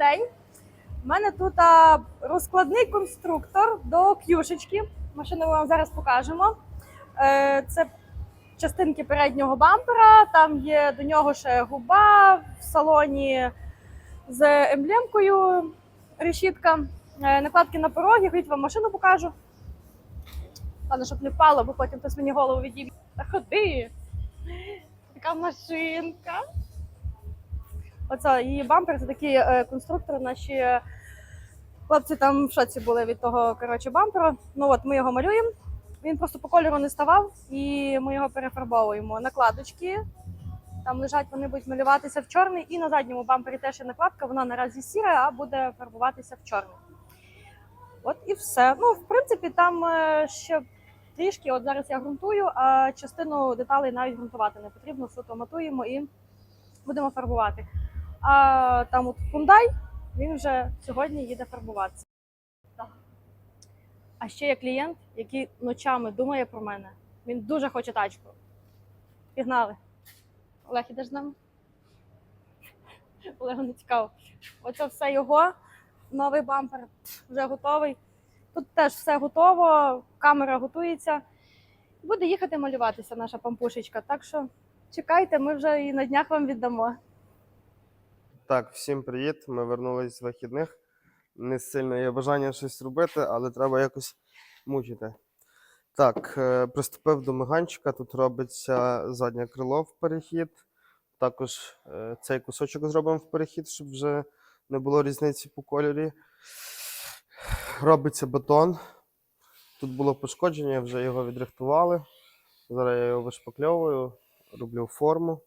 день. У мене тут розкладний конструктор до к'юшечки. Машину ми вам зараз покажемо. Е, це частинки переднього бампера. Там є до нього ще губа в салоні з емблемкою решітка. Е, накладки на пороги. Ходіть вам машину покажу. Ладно, щоб не впало, бо потім хтось мені голову відіб'є. Та ходи! Така машинка. Оце її бампер, це такий е, конструктор. Наші хлопці там в шоці були від того коротше, бамперу. Ну от ми його малюємо. Він просто по кольору не ставав, і ми його перефарбовуємо. Накладочки. Там лежать, вони будуть малюватися в чорний, і на задньому бампері теж є накладка. Вона наразі сіра, а буде фарбуватися в чорний. От і все. Ну, в принципі, там е, ще трішки. От зараз я ґрунтую, а частину деталей навіть ґрунтувати не потрібно. Суто матуємо і будемо фарбувати. А там от Hyundai, він вже сьогодні їде фарбуватися. Так. А ще є клієнт, який ночами думає про мене. Він дуже хоче тачку. Пігнали. Олег, ідеш з нами? Олегу не цікаво. Оце все його. Новий бампер вже готовий. Тут теж все готово, камера готується. Буде їхати малюватися наша пампушечка. Так що чекайте, ми вже і на днях вам віддамо. Так, всім привіт. Ми вернулись з вихідних. Не сильно є бажання щось робити, але треба якось мучити. Так, е, приступив до миганчика. Тут робиться заднє крило в перехід. Також е, цей кусочок зробимо в перехід, щоб вже не було різниці по кольорі. Робиться бетон. Тут було пошкодження, вже його відрихтували. Зараз я його вишпакльовую, роблю форму.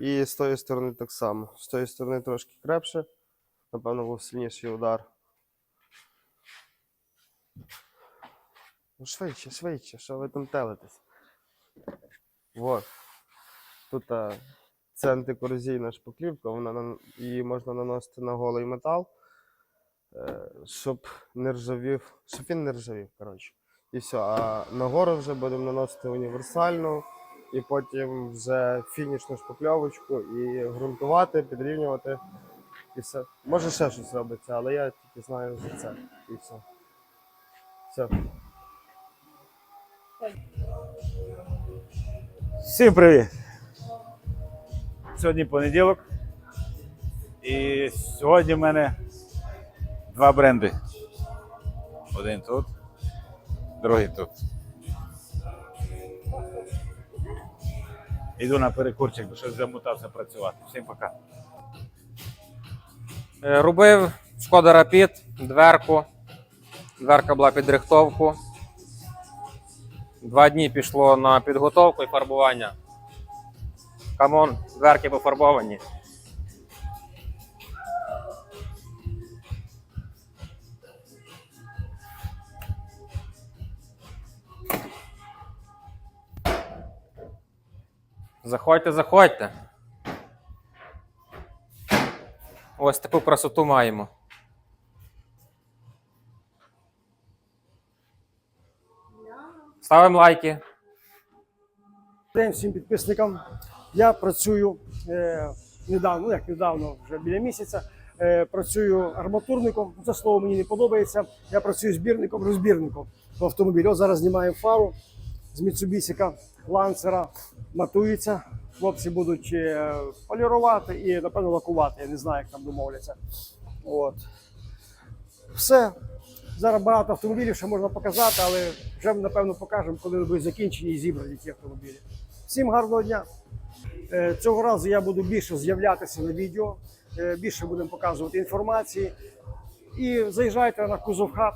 І з тої сторони так само. З тої сторони трошки крепше. Напевно, був сильніший удар. Ну, швидше, швидше, що ви там телитесь? Вот. Тут а, це антикорозійна шпаклівка, вона на- її можна наносити на голий метал, е, щоб не ржавів, щоб він не ржавів, коротше. І все. А нагору вже будемо наносити універсальну і потім вже фінішну шпакльовочку і ґрунтувати, підрівнювати. І все. Може ще щось робиться, але я тільки знаю за це. І все. Все. Всім привіт! Сьогодні понеділок. І сьогодні в мене два бренди. Один тут, другий тут. Йду на перекурчик, бо щось замотався працювати. Всім пока. Е, Робив Шкода рапід, дверку. Дверка була під рихтовку. Два дні пішло на підготовку і фарбування. Камон, дверки пофарбовані. Заходьте, заходьте. Ось таку красоту маємо. Ставимо лайки. День всім підписникам. Я працюю е, недавно, ну як недавно, вже біля місяця. Е, працюю арматурником. Це слово мені не подобається. Я працюю збірником, розбірником в автомобілі. От зараз знімаємо фару з Mitsubishi ланцера. Матується. Хлопці будуть е, полірувати і, напевно, лакувати. Я не знаю, як там домовляться. От. Все. Зараз багато автомобілів ще можна показати, але вже напевно покажемо, коли будуть закінчені і зібрані ті автомобілі. Всім гарного дня! Е, Цього разу я буду більше з'являтися на відео, е, більше будемо показувати інформації. І заїжджайте на Кузов Хаб,